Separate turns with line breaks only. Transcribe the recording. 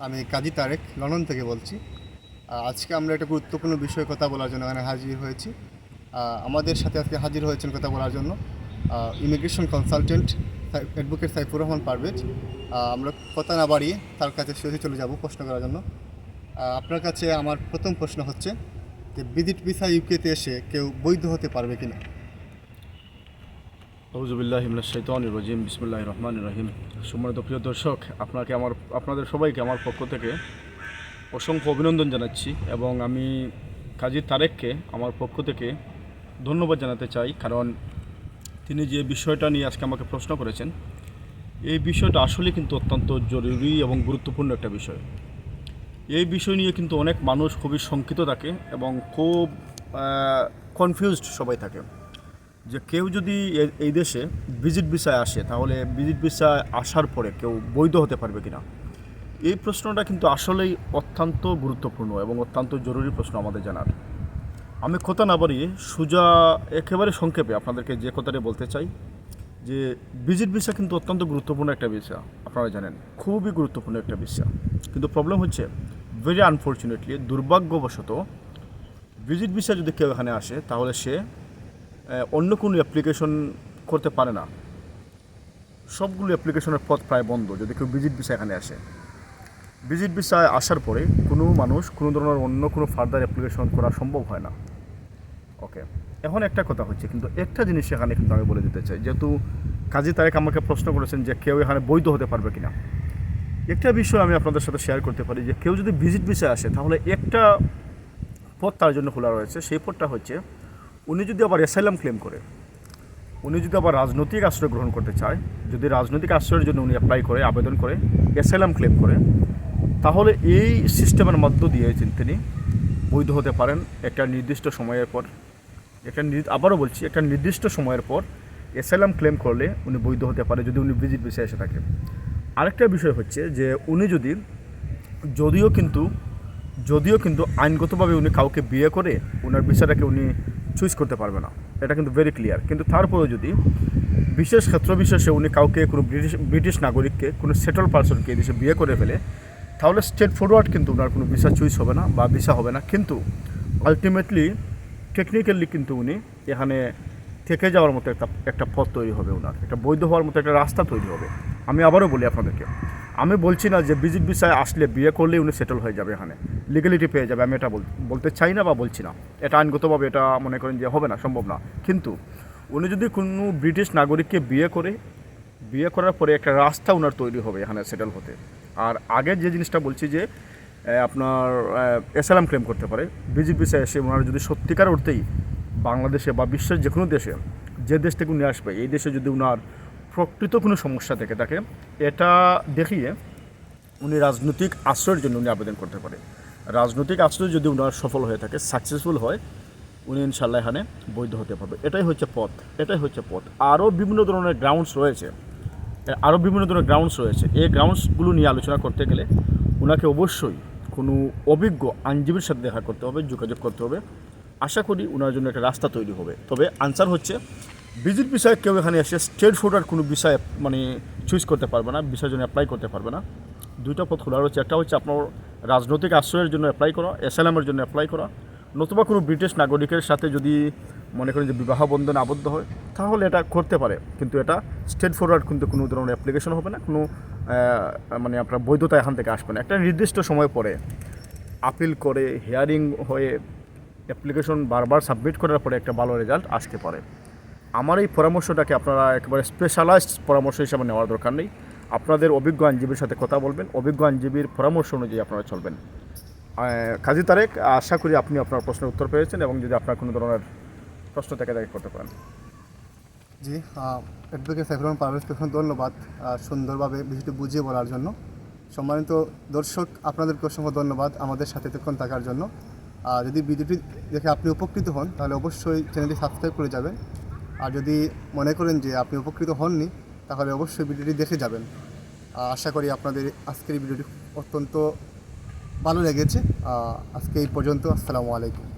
আমি কাজী তারেক, লন্ডন থেকে বলছি। আজকে আমরা একটা গুরুত্বপূর্ণ বিষয়ে কথা বলার জন্য এখানে হাজির হয়েছি। আমাদের সাথে আজকে হাজির হয়েছেন কথা বলার জন্য immigration consultant advocate Saifur Rahman Parvez. আমরা কথা না বাড়িয়ে তার কাছে সোজা চলে যাব প্রশ্ন করার জন্য। আপনার কাছে আমার প্রথম প্রশ্ন হচ্ছে যে বিদিট ভিসা ইউকেতে এসে কেউ বৈধ হতে পারবে কিনা?
আউজুবিল্লাহ শৈতান রজিম বিসমুল্লাহ রহমান রহিম। সম্মানিত প্রিয় দর্শক, আপনাকে আমার, আপনাদের সবাইকে আমার পক্ষ থেকে অসংখ্য অভিনন্দন জানাচ্ছি এবং আমি কাজী তারেককে আমার পক্ষ থেকে ধন্যবাদ জানাতে চাই, কারণ তিনি যে বিষয়টা নিয়ে আজকে আমাকে প্রশ্ন করেছেন, এই বিষয়টা আসলে কিন্তু অত্যন্ত জরুরি এবং গুরুত্বপূর্ণ একটা বিষয়। এই বিষয় নিয়ে কিন্তু অনেক মানুষ খুবই শঙ্কিত থাকে এবং খুব কনফিউজড সবাই থাকে। যে কেউ যদি এই দেশে ভিজিট ভিসায় আসে, তাহলে ভিজিট ভিসায় আসার পরে কেউ বৈধ হতে পারবে কিনা? এই প্রশ্নটা কিন্তু আসলেই অত্যন্ত গুরুত্বপূর্ণ এবং অত্যন্ত জরুরি প্রশ্ন আমাদের জানার। আমি কথা না বাড়িয়ে সোজা একেবারে সংক্ষেপে আপনাদেরকে যে কথাটা বলতে চাই, যে ভিজিট ভিসা কিন্তু অত্যন্ত গুরুত্বপূর্ণ একটা ভিসা আপনারা জানেন, খুবই গুরুত্বপূর্ণ একটা ভিসা কিন্তু প্রবলেম হচ্ছে ভেরি আনফর্চুনেটলি দুর্ভাগ্যবশত ভিজিট ভিসা যদি কেউ এখানে আসে, তাহলে সে অন্য কোনো অ্যাপ্লিকেশন করতে পারে না। সবগুলো অ্যাপ্লিকেশনের পথ প্রায় বন্ধ, যদি কেউ ভিজিট ভিসা এখানে আসে। ভিজিট ভিসায় আসার পরে কোনো মানুষ কোনো ধরনের অন্য কোনো ফার্দার অ্যাপ্লিকেশন করা সম্ভব হয় না। ওকে এখন একটা কথা হচ্ছে, কিন্তু একটা জিনিস এখানে কিন্তু আমি বলে দিতে চাই, যেহেতু কাজী তারেক আমাকে প্রশ্ন করেছেন যে কেউ এখানে বৈধ হতে পারবে কিনা। একটা বিষয় আমি আপনাদের সাথে শেয়ার করতে পারি যে কেউ যদি ভিজিট ভিসায় আসে, তাহলে একটা পথ তার জন্য খোলা রয়েছে। সেই পথটা হচ্ছে উনি যদি আবার অ্যাসাইলাম ক্লেম করে, উনি যদি আবার রাজনৈতিক আশ্রয় গ্রহণ করতে চায়, যদি রাজনৈতিক আশ্রয়ের জন্য উনি অ্যাপ্লাই করে, আবেদন করে অ্যাসাইলাম ক্লেম করে, তাহলে এই সিস্টেমের মধ্য দিয়ে তিনি বৈধ হতে পারেন একটা নির্দিষ্ট সময়ের পর, একটা আবারও বলছি, একটা নির্দিষ্ট সময়ের পর অ্যাসাইলাম ক্লেম করলে উনি বৈধ হতে পারে যদি উনি ভিজিট ভিসা এসে থাকে। আরেকটা বিষয় হচ্ছে যে উনি যদি, যদিও কিন্তু যদিও কিন্তু আইনগতভাবে উনি কাউকে বিয়ে করে ওনার ভিসাটাকে উনি চুজ করতে পারবে না। এটা কিন্তু ভেরি ক্লিয়ার কিন্তু তারপরেও যদি বিশেষ ক্ষেত্র বিশেষে উনি কাউকে কোনো ব্রিটিশ ব্রিটিশ নাগরিককে কোনো সেটেল পার্সনকে এই দেশে বিয়ে করে ফেলে, তাহলে স্টেট ফরওয়ার্ড কিন্তু ওনার কোনো ভিসা চুইস হবে না বা ভিসা হবে না। কিন্তু আলটিমেটলি টেকনিক্যালি কিন্তু উনি এখানে থেকে যাওয়ার মতো একটা একটা পথ তৈরি হবে ওনার। একটা বৈধ হওয়ার মতো একটা রাস্তা তৈরি হবে। আমি আবারও বলি আপনাদেরকে আমি বলছি না যে ভিজিট ভিসায় আসলে বিয়ে করলেই উনি সেটেল হয়ে যাবে এখানে। লিগ্যালিটি পেয়ে যাবে, আমি এটা বল- বলতে চাই না বা বলছি না। এটা আইনগতভাবে এটা মনে করেন যে হবে না, সম্ভব না। কিন্তু উনি যদি কোনো ব্রিটিশ নাগরিককে বিয়ে করে, বিয়ে করার পরে একটা রাস্তা ওনার তৈরি হবে এখানে সেটেল হতে। আর আগে যে জিনিসটা বলছি যে আপনার এসালাম ক্লেম করতে পারে ভিজিট ভিসা এসে ওনার যদি সত্যিকার অর্থেই বাংলাদেশে বা বিশ্বের যে কোনো দেশে, যে দেশ থেকে উনি আসবে, এই দেশে যদি ওনার প্রকৃত কোনো সমস্যা থেকে থাকে এটা দেখিয়ে উনি রাজনৈতিক আশ্রয়ের জন্য উনি আবেদন করতে পারে। রাজনৈতিক আশ্রয় যদি ওনার সফল হয়ে থাকে সাকসেসফুল হয়, উনি ইনশাল্লাহ এখানে বৈধ হতে পারবে। এটাই হচ্ছে পথ, এটাই হচ্ছে পথ। আরও বিভিন্ন ধরনের গ্রাউন্ডস রয়েছে, আরও বিভিন্ন ধরনের গ্রাউন্ডস রয়েছে। এই গ্রাউন্ডসগুলো নিয়ে আলোচনা করতে গেলে ওনাকে অবশ্যই কোনো অভিজ্ঞ আইনজীবীর সাথে দেখা করতে হবে, যোগাযোগ করতে হবে। আশা করি ওনার জন্য একটা রাস্তা তৈরি হবে। তবে আনসার হচ্ছে ভিজিট বিষয়ে কেউ এখানে এসে স্টেট ফোর্ডার কোনো বিষয়ে মানে চুজ করতে পারবে না, বিষয়ের জন্য অ্যাপ্লাই করতে পারবে না। দুইটা পথ খোলা রয়েছে। একটা হচ্ছে আপনার রাজনৈতিক আশ্রয়ের জন্য অ্যাপ্লাই করা এসএলএমের জন্য অ্যাপ্লাই করা। নতুবা কোনো ব্রিটিশ নাগরিকের সাথে যদি মনে করেন যে বিবাহ বন্ধনে আবদ্ধ হয়, তাহলে এটা করতে পারে। কিন্তু এটা স্টেট ফরওয়ার্ড কিন্তু কোনো ধরনের অ্যাপ্লিকেশন হবে না, কোনো মানে আপনার বৈধতা এখান থেকে আসবে না। একটা নির্দিষ্ট সময় পরে আপিল করে হিয়ারিং হয়ে অ্যাপ্লিকেশন বারবার সাবমিট করার পরে একটা ভালো রেজাল্ট আসতে পারে। আমার এই পরামর্শটাকে আপনারা একেবারে স্পেশালাইজড পরামর্শ হিসাবে নেওয়ার দরকার নেই। আপনাদের অভিজ্ঞ আইনজীবীর সাথে কথা বলবেন, অভিজ্ঞ আইনজীবীর পরামর্শ অনুযায়ী আপনারা চলবেন। কাজী তারেক, আশা করি আপনি আপনার প্রশ্নের উত্তর পেয়েছেন এবং যদি আপনার কোনো ধরনের প্রশ্ন থেকে, তাকে করতে পারেন।
জি অ্যাডভোকেট সাইফুর রহমান পারভেজকে ধন্যবাদ সুন্দরভাবে বিষয়টি বুঝিয়ে বলার জন্য। সম্মানিত দর্শক, আপনাদেরকে অসংখ্য ধন্যবাদ আমাদের সাথে এতক্ষণ থাকার জন্য। আর যদি ভিডিওটি দেখে আপনি উপকৃত হন, তাহলে অবশ্যই চ্যানেলটি সাবস্ক্রাইব করে যাবেন। আর যদি মনে করেন যে আপনি উপকৃত হননি, তাহলে অবশ্যই ভিডিওটি দেখে যাবেন। আশা করি আপনাদের আজকের ভিডিওটি অত্যন্ত ভালো লেগেছে। আজকে এই পর্যন্ত, আসসালামু আলাইকুম।